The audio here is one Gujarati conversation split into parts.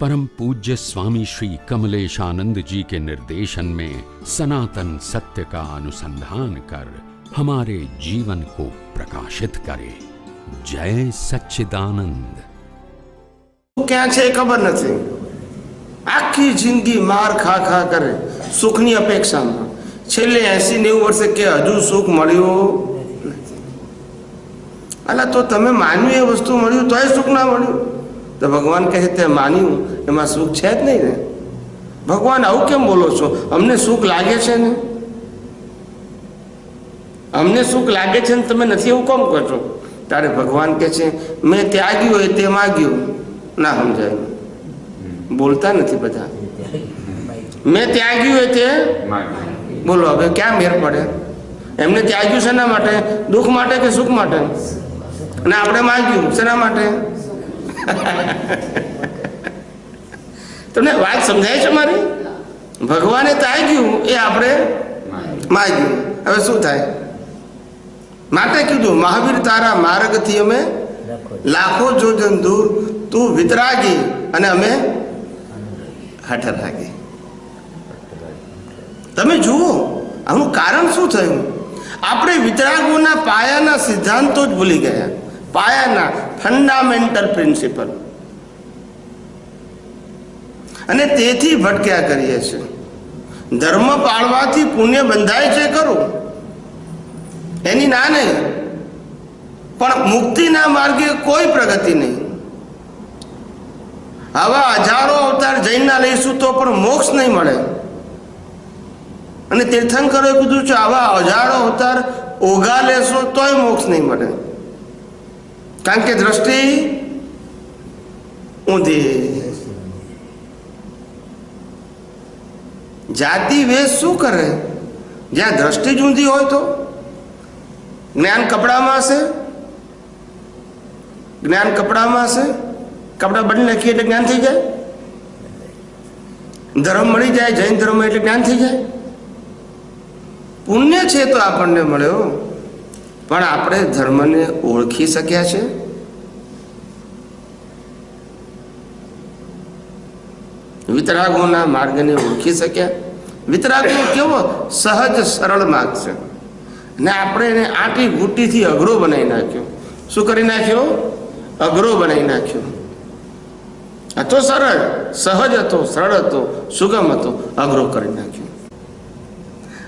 परम पूज्य स्वामी श्री कमलेशानंद जी के निर्देशन में सनातन सत्य का अनुसंधान कर हमारे जीवन को प्रकाशित करे जय सच्चिदानंद ક્યાં છે એ ખબર નથી આખી જિંદગી માર ખા ખા કરે સુખની અપેક્ષામાં છેલ્લે એસી નેવું વર્ષે કે હજુ સુખ મળ્યું અલા તો તમે માન્યું એ વસ્તુ મળ્યું તોય સુખ ના મળ્યું તો ભગવાન કહે તે માન્યું એમાં સુખ છે જ નહીં ને? ભગવાન આવું કેમ બોલો છો? અમને સુખ લાગે છે ને? અમને સુખ લાગે છે ને તમે નથી એવું કોમ કહો છો ત્યારે ભગવાન કહે છે મેં ત્યાગ્યું હોય તે માગ્યું. ના સમજાય. બોલતા નથી બધા. મેં ત્યાગ્યું હોય તે બોલો હવે ક્યાં મેર પડે? એમને ત્યાગ્યું શેના માટે? દુઃખ માટે કે સુખ માટે? અને આપણે માગ્યું શેના માટે? તમને વાત સમજાય છે મારી? ભગવાને ત્યાગ્યું એ આપણે માગ્યું. હવે શું થાય? માટે કીધું, મહાવીર તારા માર્ગથી અમે લાખો જોજન દૂર, તું વિતરાગી અને અમે હઠરાગી તમે જુઓ, આનું કારણ શું થયું? આપણે વિતરાગોના પાયાના સિદ્ધાંતો જ ભૂલી ગયા. પાયાના ફંડામેન્ટલ પ્રિન્સિપલ અને તેથી ભટક્યા કરીએ છીએ. ધર્મ પાળવાથી પુણ્ય બંધાય છે ખરું? એની ના નહીં. પણ મુક્તિના માર્ગે કોઈ પ્રગતિ નહીં. આવા હજારો અવતાર જૈનના લઈશું તો પણ મોક્ષ નહીં મળે. અને તીર્થંકરોએ કીધું છે, આવા હજારો અવતાર ઓઘા લેશો તોય મોક્ષ નહીં મળે. કારણ કે દ્રષ્ટિ ઊંધી જાતિ વેશ શું કરે? જ્યાં દ્રષ્ટિ જ ઊંધી હોય તો? જ્ઞાન કપડામાં હશે? જ્ઞાન કપડામાં હશે? કપડા બદલી નાખીએ એટલે જ્ઞાન થઈ જાય? ધર્મ મળી જાય, જૈન ધર્મ એટલે જ્ઞાન થઈ જાય? પુણ્ય છે તો આપણને મળ્યો. પણ આપણે ધર્મને ઓળખી શક્યા છે? વિતરાગોના માર્ગને ઓળખી શક્યા? વિતરાગો કેવો સહજ સરળ માર્ગ છે. ને આપણે એને આટી ઘૂંટીથી અઘરો બનાવી નાખ્યો. શું કરી નાખ્યો? અઘરો બનાવી નાખ્યો. હતો સરળ, સહજ હતો, સરળ હતો, સુગમ હતો, અઘરો કરી નાખ્યો.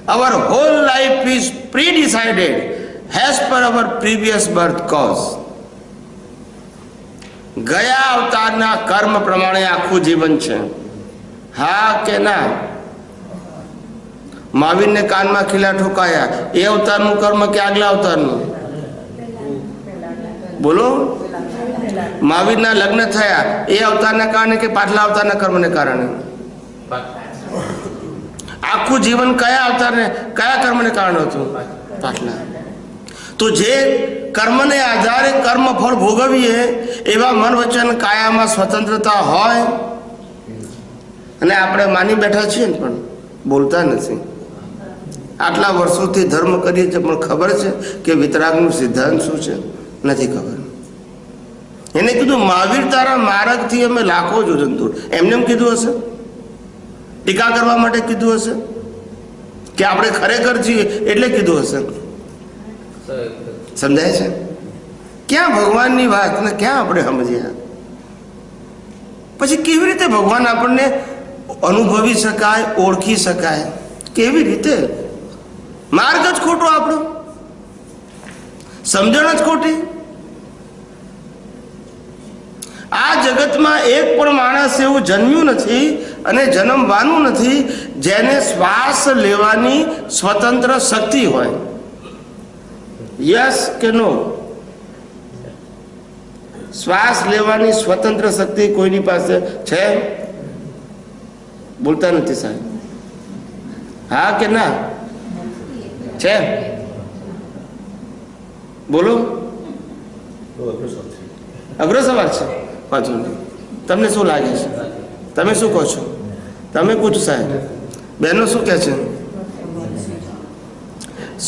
Our whole life is predecided as per our previous birth cause ગયા અવતારના કર્મ પ્રમાણે આખું જીવન છે. હા કે ના? મહાવીરને કાનમાં ખીલા ઠોકાયા. એ અવતારનું કર્મ કે આગલા અવતારનું? બોલો? મહાવીરના લગ્ન થયા. એ અવતારના કારણે કે પાછલા અવતારના કર્મને કારણે? આખું જીવન કયા અવતારને, કયા કર્મને કારણે હતું? પાછલા. તો જે કર્મને આધારે કર્મ ફળ ભોગવીએ એવા મન વચન કાયામાં સ્વતંત્રતા હોય, અને આપણે માની બેઠા છીએ ને પણ બોલતા નથી. આટલા વર્ષોથી ધર્મ કરીએ છીએ, પણ ખબર છે કે વિતરાગનું સિદ્ધાંત શું છે? નથી ખબર. એને કીધું, મહાવીર તારા માર્ગથી અમે લાખો જોજન દૂર એમને એમ કીધું હશે? ટીકા કરવા માટે કીધું હશે? કે આપણે ખરેખર છીએ, એટલે કીધું હશે? સમજાય છે? ક્યાં ભગવાનની વાત ને ક્યાં આપણે સમજ્યા પછી કેવી રીતે ભગવાન આપણને અનુભવી શકાય, ઓળખી શકાય? કેવી રીતે? માર્ગ જ ખોટો આપણો. સમજણ જ ખોટી. આ જગતમાં એક પણ માણસ એવું જન્મ્યું નથી અને જન્મવાનું નથી જેને શ્વાસ લેવાની સ્વતંત્ર શક્તિ હોય. યસ કે નો શ્વાસ લેવાની સ્વતંત્ર શક્તિ કોઈની પાસે છે? બોલતા નથી સાહેબ. હા કે ના? છે? બોલો. અઘરો સવાલ છે. વાંધો નહીં. તમને શું લાગે છે? તમે શું કહો છો? તમે પૂછો સાહેબ. બહેનો શું કહે છે?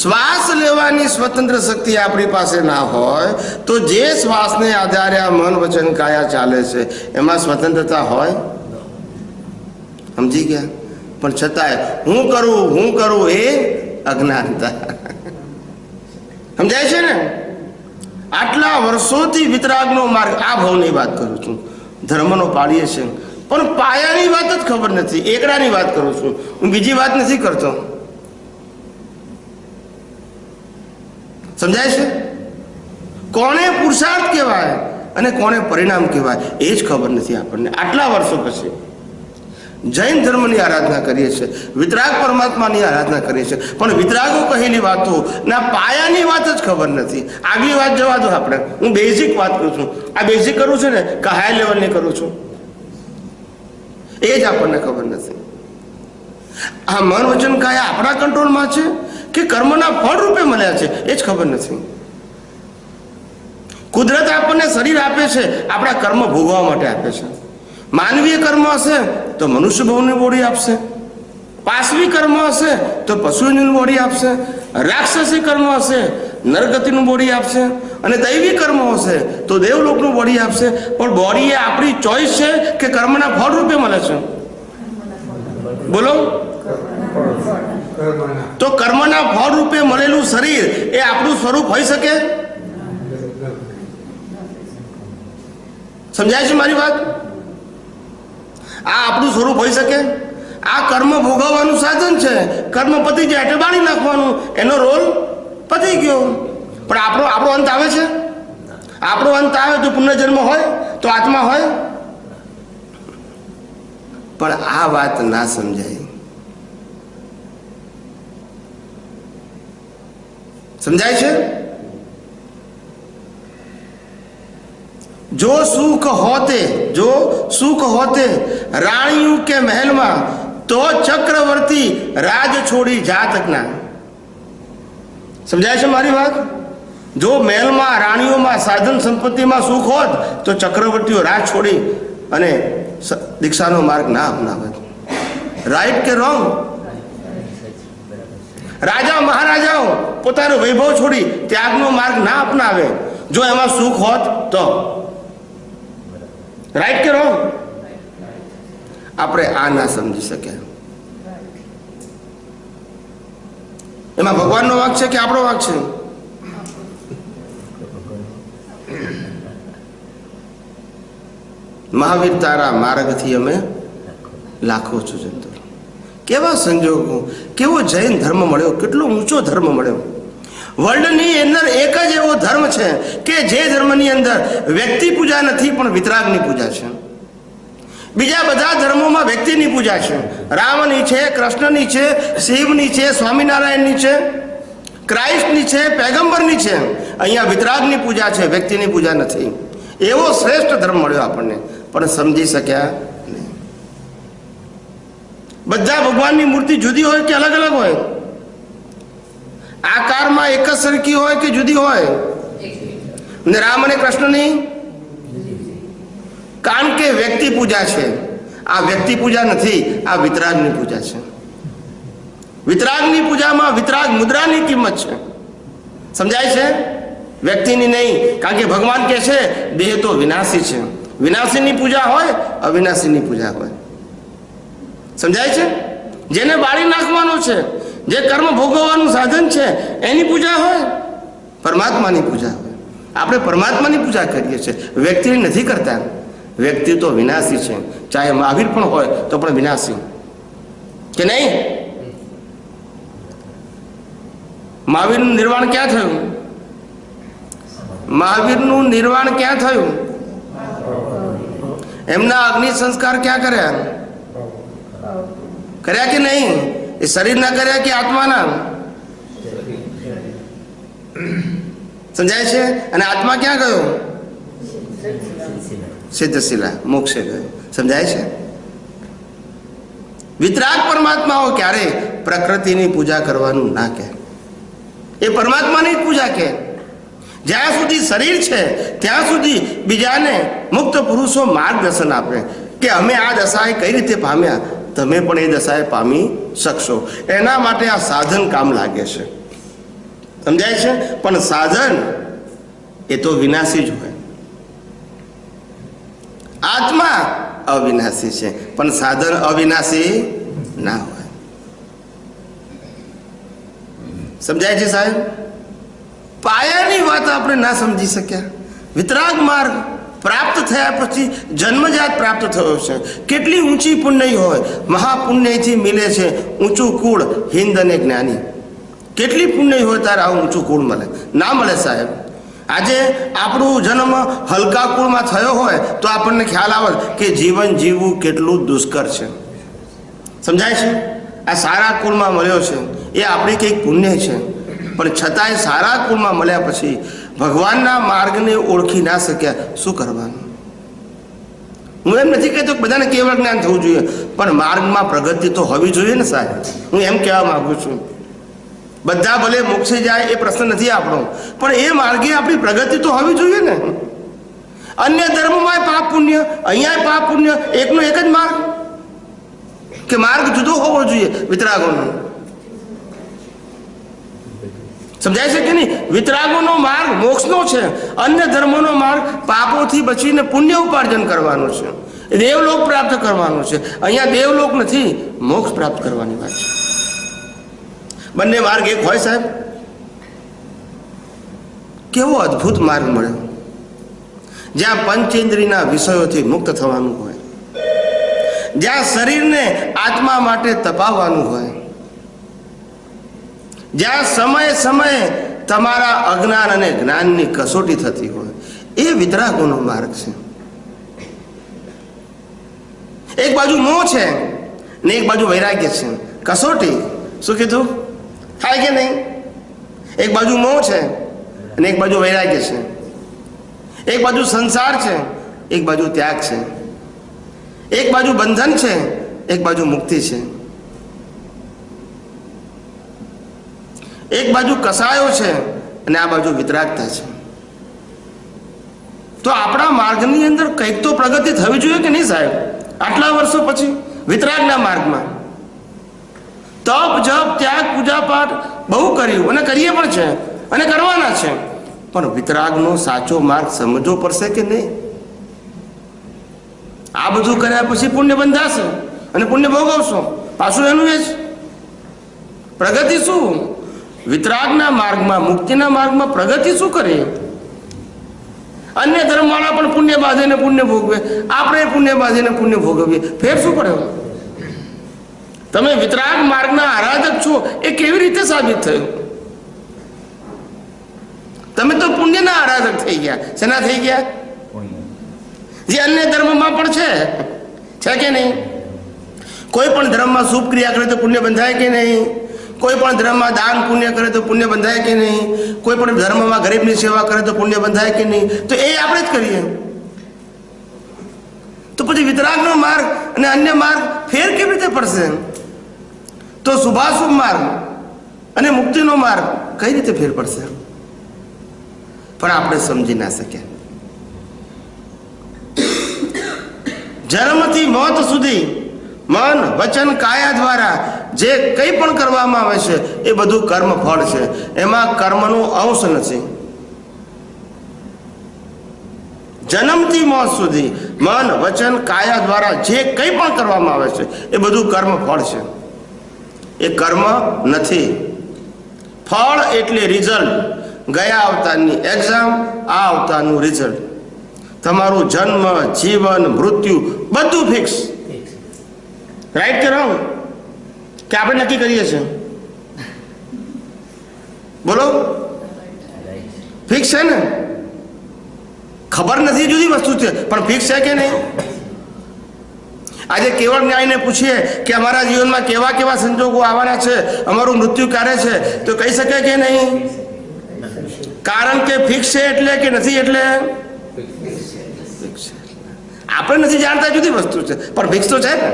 શ્વાસ લેવાની સ્વતંત્ર શક્તિ આપણી પાસે ના હોય, તો જે શ્વાસને આધારે આ મન વચન કાયા ચાલે છે, એમાં સ્વતંત્રતા હોય? સમજી ગયા? પણ છતાંય, હું કરું હું કરું એ અજ્ઞાનતા. સમજાય છે ને? આટલા વર્ષોથી વિતરાગનો માર્ગ આ ભાવની વાત કરું છું. ધર્મનો પાડીએ છીએ પણ પાયાની વાત જ ખબર નથી, એકડાની વાત કરું છું. હું બીજી વાત નથી કરતો. સમજાય છે? કોને પુરુષાર્થ કહેવાય અને કોને પરિણામ કહેવાય એ જ ખબર નથી આપણને. આટલા વર્ષો પછી જૈન ધર્મની આરાધના કરીએ છીએ, વિતરાગ પરમાત્માની આરાધના કરીએ છીએ, પણ વિતરાગો કહેલી વાતો, ના, પાયાની વાત જ ખબર નથી. આગલી વાત જવા દો આપણે. હું બેઝિક વાત કરું છું. આ બેઝિક કરું છું ને, કે હાઈ લેવલની કરું છું. એ જ આપણને ખબર નથી. આ મન વચન કાયા આપણા કંટ્રોલમાં છે? કે કર્મના ફળ રૂપે મળ્યા છે, એ જ ખબર નથી. કુદરત આપણને શરીર આપે છે, આપણા કર્મ ભોગવવા માટે આપે છે. માનવીય કર્મ હશે, તો મનુષ્ય ભવની બોડી આપશે. પાશવી કર્મ હશે, તો પશુની બોડી આપશે. રાક્ષસી કર્મ હશે, નરગતિનું બોડી આપશે. અને દૈવી કર્મ હશે, તો દેવલોકનું બોડી આપશે. પણ બોડી એ આપણી ચોઈસ છે કે કર્મના ફળ રૂપે મળે છે. બોલો. તો કર્મના ફળ રૂપે મળેલું શરીર એ આપણું સ્વરૂપ હોઈ શકે? સમજાય છે મારી વાત? આ આપણું સ્વરૂપ હોઈ શકે? આ કર્મ ભોગવવાનું સાધન છે. કર્મ પતી જાય એટલે બાળી નાખવાનું. એનો રોલ પતી ગયો. પણ આપણો આપણો અંત આવે છે? આપણો અંત આવે તો પુનર્જન્મ હોય? તો આત્મા હોય? પણ આ વાત ના સમજાય. સમજાય છે? જો સુખ હોતે, જો સુખ હોતે રાણીયું કે મહેલમાં, તો ચક્રવર્તી રાજ છોડી જાત જ્ઞાન સમજાય છે મારી વાત? જો મહેલમાં રાણીઓમાં સાધન સંપત્તિમાં સુખ હોત, તો ચક્રવર્તીઓ રાજ છોડી અને દીક્ષાનો માર્ગ ના અપનાવત. રાઈટ કે રોંગ રાજા મહારાજાઓ, પોતાનો વૈભવ છોડી ત્યાગનો માર્ગ ના અપનાવે. જો એમાં સુખ હોત તો. રાઈટ કે રોંગ આપણે આ ના સમજી શક્યા. એમાં ભગવાનનો વાંક છે કે આપણો વાંક છે? મહાવીર તારા માર્ગથી અમે લાખો છું જંતુ કેવા સંજોગો? કેવો જૈન ધર્મ મળ્યો? કેટલો ઊંચો ધર્મ મળ્યો? વર્લ્ડની અંદર એક જ એવો ધર્મ છે કે જે ધર્મની અંદર વ્યક્તિ પૂજા નથી, પણ વિતરાગની પૂજા છે. બીજા બધા ધર્મોમાં વ્યક્તિની પૂજા છે. રામની છે, કૃષ્ણની છે, શિવની છે, સ્વામિનારાયણની છે, ક્રાઇસ્ટની છે, પેગમ્બરની છે. અહીંયા વિતરાગની પૂજા છે, વ્યક્તિની પૂજા નથી. એવો શ્રેષ્ઠ ધર્મ મળ્યો આપણને. પણ સમજી શક્યા બધા ભગવાનની મૂર્તિ જુદી હોય કે અલગ અલગ હોય? આકારમાં એક જ સરખી હોય કે જુદી હોય? ને રામ અને કૃષ્ણની? કારણ કે વ્યક્તિ પૂજા છે. આ વ્યક્તિ પૂજા નથી, આ વિતરાગની પૂજા છે. વિતરાગની પૂજામાં વિતરાગ મુદ્રાની કિંમત છે. સમજાય છે? વ્યક્તિની નહીં, કારણ કે ભગવાન કહે છે, દેહ તો વિનાશી છે. વિનાશીની પૂજા હોય, અવિનાશીની પૂજા હોય. સમજાય છે? જેને બાળી નાખવાનો છે, જે કર્મ ભોગવવાનું સાધન છે, એની પૂજા હોય? પરમાત્માની પૂજા હોય. આપણે પરમાત્માની પૂજા કરીએ છીએ. વ્યક્તિની નથી કરતા. વ્યક્તિ તો વિનાશી છે. ચાહે મહાવીર પણ હોય, તો પણ વિનાશી. કે નહીં? મહાવીરનું નિર્વાણ ક્યાં થયું? મહાવીરનું નિર્વાણ ક્યાં થયું? એમના અગ્નિ સંસ્કાર ક્યાં કર્યા? કર્યા કે નહીં? એ શરીરના કર્યા કે આત્માના સમજાય છે? અને આત્મા ક્યાં ગયો? સિદ્ધશિલા. મોક્ષે ગયો. સમજાય છે? વિતરાગ પરમાત્માઓ ક્યારે પ્રકૃતિની પૂજા કરવાનું ના કહે? એ પરમાત્માની જ પૂજા કહે. જ્યાં સુધી શરીર છે, ત્યાં સુધી બીજાને મુક્ત પુરુષો માર્ગદર્શન આપે કે અમે આ દશાએ કઈ રીતે પામ્યા? તમે પણ એ દશાએ પામી શકશો. એના માટે આ સાધન કામ લાગે છે. સમજાય છે? પણ સાધન એ તો વિનાશી જ હોય. આત્મા અવિનાશી છે. પણ સાધન અવિનાશી ના હોય. સમજાય છે સાહેબ? પાયાની વાત આપણે ના સમજી શક્યા. વિતરાગ માર્ગ પ્રાપ્ત થયા પછી જન્મજાત પ્રાપ્ત થયો છે. કેટલી ઊંચી પુણ્ય હોય, મહાપુણ્યથી મિલે છે ઊંચું કુળ, હિન્દ અને જ્ઞાની. કેટલી પુણ્ય હોય તારે આવું ઊંચું કુળ મળે? ના મળે સાહેબ. આજે આપણું જન્મ હલકા કુળમાં થયો હોય, તો આપણને ખ્યાલ આવે કે જીવન જીવવું કેટલું દુષ્કર છે. સમજાય છે? આ સારા કુળમાં મળ્યો છે. એ આપણી કંઈક પુણ્ય છે. પણ છતાંય સારા કુળમાં મળ્યા પછી ભગવાનના માર્ગને ઓળખી ના શક્યા, શું કરવાનું? હું એમ નથી કહેતો બધાને કેવળ જ્ઞાન થવું જોઈએ, પણ માર્ગમાં પ્રગતિ તો હોવી જોઈએ ને સાહેબ. હું એમ કહેવા માંગુ છું. બધા ભલે મોક્ષી જાય એ પ્રશ્ન નથી આપણો, પણ એ માર્ગે આપણી પ્રગતિ તો હોવી જોઈએ ને. અન્ય ધર્મમાં પાપ પુણ્ય અહીંયા પાપ પુણ્ય, એકનો એક જ માર્ગ. કે માર્ગ જુદો હોવો જોઈએ, વિતરાગોનો. સમજાય છે કે નહીં? વિતરાગોનો માર્ગ મોક્ષનો છે. અન્ય ધર્મોનો માર્ગ પાપોથી બચીને પુણ્ય ઉપાર્જન કરવાનો છે. દેવલોક પ્રાપ્ત કરવાનો છે. અહીંયા દેવલોક નથી, મોક્ષ પ્રાપ્ત કરવાની વાત છે. બંને માર્ગ એક હોય સાહેબ. કેવો અદ્ભુત માર્ગ મળ્યો. જ્યાં પંચેન્દ્રિયના વિષયોથી મુક્ત થવાનું હોય. જ્યાં શરીરને આત્મા માટે તપાવવાનું હોય. જ્યાં સમયે સમયે તમારા અજ્ઞાન અને જ્ઞાનની કસોટી થતી હોય, એ વિતરાગોનો માર્ગ છે. એક બાજુ મોહ છે ને એક બાજુ વૈરાગ્ય છે. કસોટી? શું કીધું? થાય કે નહીં? એક બાજુ મોહ છે અને એક બાજુ વૈરાગ્ય છે. એક બાજુ સંસાર છે, એક બાજુ ત્યાગ છે. એક બાજુ બંધન છે, એક બાજુ મુક્તિ છે. એક બાજુ કસાયો છે અને આ બાજુ વિતરાગતા છે. તો આપણા માર્ગની અંદર કંઈક તો પ્રગતિ થવી જોઈએ કે નહીં સાહેબ? આટલા વર્ષો પછી વિતરાગના માર્ગમાં. તપ, જપ, ત્યાગ પૂજા પાઠ બહુ કર્યું અને કરીએ પણ છે અને કરવાના છે. પણ વિતરાગનો સાચો માર્ગ સમજવો પડશે કે નહીં? આ બધું કર્યા પછી પુણ્ય બંધાશે અને પુણ્ય ભોગવશો. પાછું એનું એ જ. પ્રગતિ શું? વિતરાગના માર્ગમાં, મુક્તિના માર્ગમાં પ્રગતિ શું કરે? અન્ય ધર્મવાળા પણ પુણ્ય બાંધીને પુણ્ય ભોગવે. આપણે પુણ્ય બાંધીને પુણ્ય ભોગવીએ. ફેર શું પડે? તમે વિતરાગ માર્ગના આરાધક છો, એ કેવી રીતે સાબિત થયું? તમે તો પુણ્યના આરાધક થઈ ગયા. શેના થઈ ગયા? જે અન્ય ધર્મમાં પણ છે. છે કે નહીં? કોઈ પણ ધર્મમાં શુભ ક્રિયા કરે તો પુણ્ય બંધાય કે નહીં? કોઈ પણ ધર્મમાં દાન, પુણ્ય કરે તો પુણ્ય બંધાય કે નહીં? કોઈ પણ ધર્મમાં ગરીબની સેવા કરે તો પુણ્ય બંધાય કે નહીં? તો એ આપણે જ કરીએ. તો પછી વિતરાગનો માર્ગ અને અન્ય માર્ગ ફેર કેવી રીતે પડશે? તો શુભાશુભ માર્ગ અને મુક્તિનો માર્ગ કઈ રીતે ફેર પડશે? પણ આપણે સમજી ના શક્યા જન્મથી મોત સુધી મન, વચન, કાયા દ્વારા જે કંઈ પણ કરવામાં આવે છે, એ બધું કર્મ ફળ છે. એમાં કર્મનો અંશ નથી. જન્મથી મોત સુધી મન, વચન, કાયા દ્વારા જે કંઈ પણ કરવામાં આવે છે, એ બધું કર્મ ફળ છે. એ કર્મ નથી. ફળ એટલે રિઝલ્ટ. ગયા અવતારની એક્ઝામ આ અવતારનું રિઝલ્ટ. તમારું જન્મ, જીવન, મૃત્યુ બધું ફિક્સ રાઈટ કે રોંગ કે આપણે નક્કી કરીએ છીએ? બોલો. ફિક્સ છે ને? ખબર નથી જુદી વસ્તુ છે, પણ ફિક્સ છે કે નહીં? આજે કેવળ ન્યાયને પૂછીએ કે અમારા જીવનમાં કેવા કેવા સંજોગો આવવાના છે, અમારું મૃત્યુ ક્યારે છે, તો કહી શકે કે નહીં? કારણ કે ફિક્સ છે એટલે કે નથી એટલે? આપણે નથી જાણતા જુદી વસ્તુ છે, પણ ફિક્સ તો છે ને?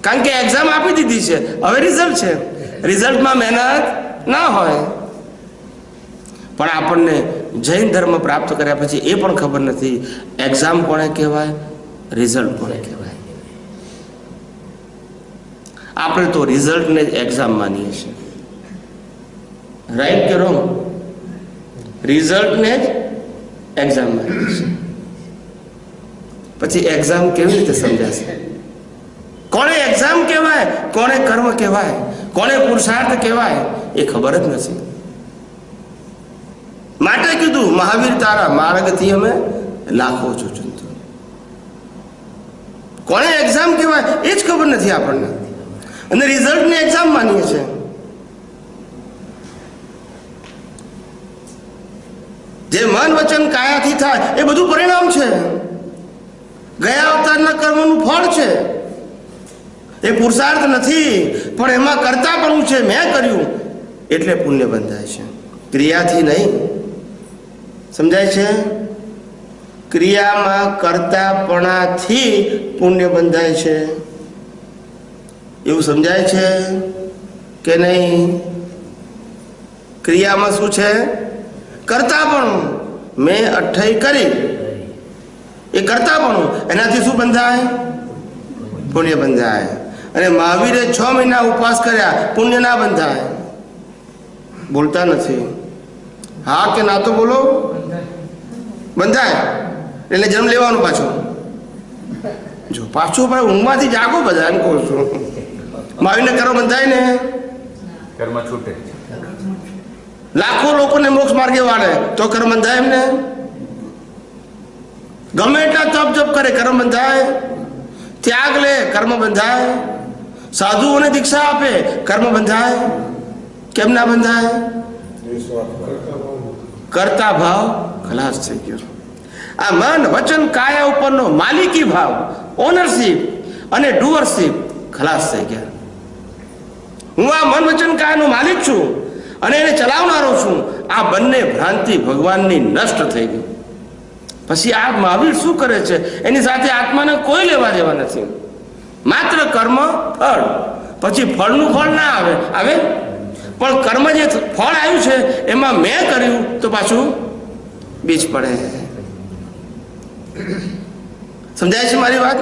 કારણ કે એક્ઝામ આપી દીધી છે. હવે રિઝલ્ટ છે. રિઝલ્ટમાં મહેનત ના હોય. પણ આપણને જૈન ધર્મ પ્રાપ્ત કર્યા પછી એ પણ ખબર નથી. એક્ઝામ કોને કહેવાય? રિઝલ્ટ કોને કહેવાય? આપણે તો રિઝલ્ટને જ એક્ઝામ માનીએ છીએ. રાઈટ કે રોંગ રિઝલ્ટને જ એક્ઝામ માનીએ છીએ. પછી એક્ઝામ કેવી રીતે સમજાશે? કોને એક્ઝામ કહેવાય કોને કર્મ કહેવાય કોને પુરુષાર્થ કહેવાય, એ ખબર જ નથી. માટે કીધું, મહાવીર તારા માર્ગથી અમે લાખો છો ચંતુ કોને એક્ઝામ કહેવાય, એ જ ખબર નથી આપણને. અને રિઝલ્ટને એક્ઝામ માનીએ છીએ. જે મન વચન કાયાથી થાય, એ બધું પરિણામ છે. ગયા અવતારના કર્મનું ફળ છે. એ પુરુષાર્થ નથી, પણ એમાં કરતાપણું છે, મેં કર્યું. એટલે પુણ્ય બંધાય છે. ક્રિયાથી નહીં. સમજાય છે? ક્રિયામાં કરતાપણાથી પુણ્ય બંધાય છે. એવું સમજાય છે કે નહીં? ક્રિયામાં શું છે? કરતાપણું. મેં અઠ્ઠાઈ કરી. એ કરતાપણું. એનાથી શું બંધાય? પુણ્ય બંધાય. અને મહાવીરે છ મહિના ઉપવાસ કર્યા પુણ્ય ના બંધાય. બોલતા નથી. હા કે ના તો બોલો? બંધાય. એટલે જન્મ લેવાનું પાછું. જો પાછું ભાઈ ઊંઘમાંથી જાગો બધા એમ કહું છું. મહાવીરને કરો બંધાય ને? કર્મ છૂટે. લાખો લોકોને મોક્ષ માર્ગે વાળે તો કર્મ બંધાય એમને? ગમે એટલા તપ જપ કરે કર્મ બંધાય. ત્યાગ લે કર્મ બંધાય. સાધુઓને દીક્ષા આપે, કર્મ બંધાય? કેમ ના બંધાય? કરતા ભાવ ખલાસ થઈ ગયો. આ મન, વચન, કાયા ઉપરનો માલિકી ભાવ ઓનરશીપ અને ડુઅરશીપ ખલાસ થઈ ગયા. હું આ મન, વચન, કાયાનો માલિક છું અને એને ચલાવનારો છું. આ બંને ભ્રાંતિ ભગવાનની નષ્ટ થઈ ગઈ. પછી આ મહાવીર શું કરે છે? એની સાથે આત્માને કોઈ લેવા દેવા નથી. માત્ર કર્મ ફળ. પછી ફળનું ફળ ના આવે. આવે? પણ કર્મ જે ફળ આવ્યું છે, એમાં મેં કર્યું, તો પાછું બીજ પડે. સમજાય છે મારી વાત?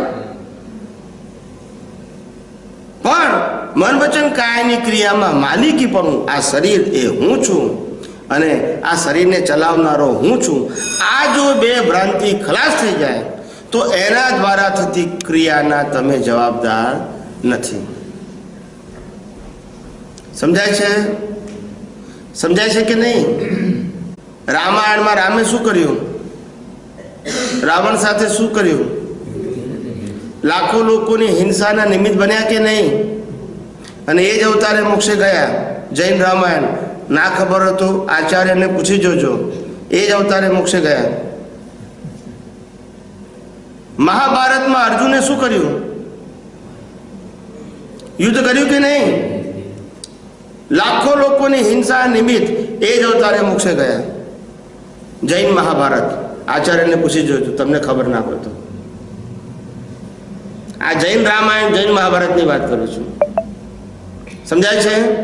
પણ મન વચન કાયની ક્રિયામાં માલિકી પણ આ શરીર એ હું છું અને આ શરીરને ચલાવનારો હું છું. આ જો બે ભ્રાંતિ ખલાસ થઈ જાય તો એના દ્વારા થતી ક્રિયાના તમે જવાબદાર નથી. સમજાય છે? સમજાય છે કે નહીં? રામાયણમાં રામે શું કર્યું? રાવણ સાથે શું કર્યું? લાખો લોકોની હિંસાના નિમિત્ત બન્યા કે નહીં? અને એ જ અવતારે મોક્ષે ગયા, જૈન રામાયણ. ના ખબર હતું આચાર્યને પૂછી જોજો. એ જ અવતારે મોક્ષે ગયા. મહાભારતમાં અર્જુને શું કર્યું? યુદ્ધ કર્યું કે નહીં? લાખો લોકોની હિંસા નિમિત્ત એ જ અવતારે મોક્ષે ગયા. જૈન મહાભારત. આચાર્યને પૂછી જોજો, તમને ખબર ના પડતો આ જૈન રામાયણ જૈન મહાભારતની વાત કરું છું. સમજાય છે?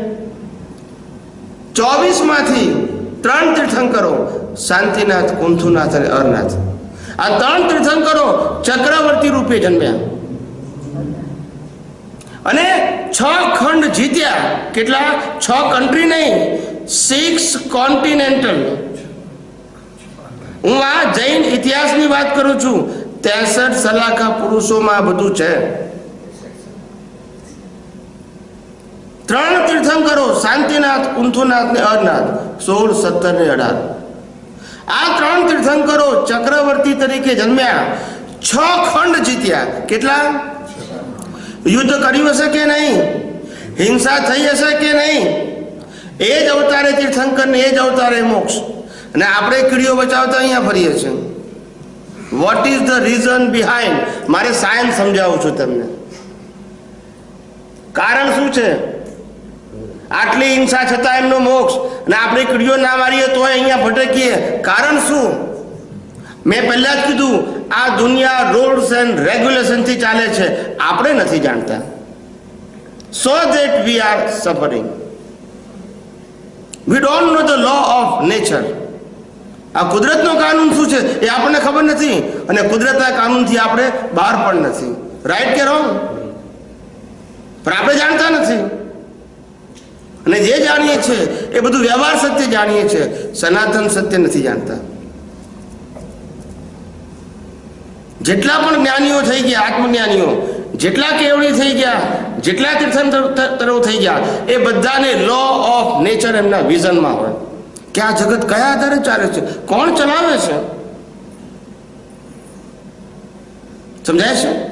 ચોવીસમાંથી ત્રણ તીર્થંકરો, શાંતિનાથ, કુંથુનાથ અને અરનાથ. આ ત્રણ તીર્થંકરો ચક્રવર્તી રૂપે જન્મ્યા. અને છ ખંડ જીત્યા. કેટલા? છ કન્ટ્રી નહીં સિક્સ કોન્ટિનેન્ટલ હું આ જૈન ઇતિહાસની વાત કરું છું. ત્રેસઠ સલાખા પુરુષોમાં બધું છે. ત્રણ તીર્થંકરો, શાંતિનાથ કુંથુનાથ ને અરનાથ, સોળ, સત્તર ને અઢાર. આ ત્રણ તીર્થંકરો ચક્રવર્તી તરીકે જન્મ્યા. છ ખંડ જીત્યા. કેટલા? યુદ્ધ કર્યું હશે કે નહીં? હિંસા થઈ હશે કે નહીં? એ જ અવતારે તીર્થંકર ને એ જ અવતારે મોક્ષ. અને આપણે કીડીઓ બચાવતા અહીંયા ફરીએ છીએ. What is the reason behind મારે સાયન્સ સમજાવું છું તમને. કારણ શું છે? આટલી હિંસા છતાં એમનો મોક્ષ. અને આપણે કીડીઓ ના મારીએ તોય અહીંયા ભટકીએ. કારણ શું? મેં પહેલા જ કીધું, આ દુનિયા રૂલ્સ એન્ડ રેગ્યુલેશનથી ચાલે છે. આપણે નથી જાણતા. So that we are suffering we don't know the law of nature આ કુદરતનો કાનૂન શું છે? એ આપણને ખબર નથી. અને કુદરતના કાનૂનથી આપણે બહાર પણ નથી. રાઈટ કે રોંગ પણ આપણે જાણતા નથી. અને જે જાણીએ છીએ, એ બધું વ્યવહાર સત્ય જાણીએ છીએ. સનાતન સત્ય નથી જાણતા. જેટલા પણ જ્ઞાનીઓ થઈ ગયા, આત્મજ્ઞાનીઓ, જેટલા કેવડી થઈ ગયા, જેટલા તીર્થંતરો થઈ ગયા, એ બધાને લો ઓફ નેચર એમના વિઝનમાં હોય. કે આ જગત કયા આધારે ચાલે છે? કોણ ચલાવે છે? સમજાય છે?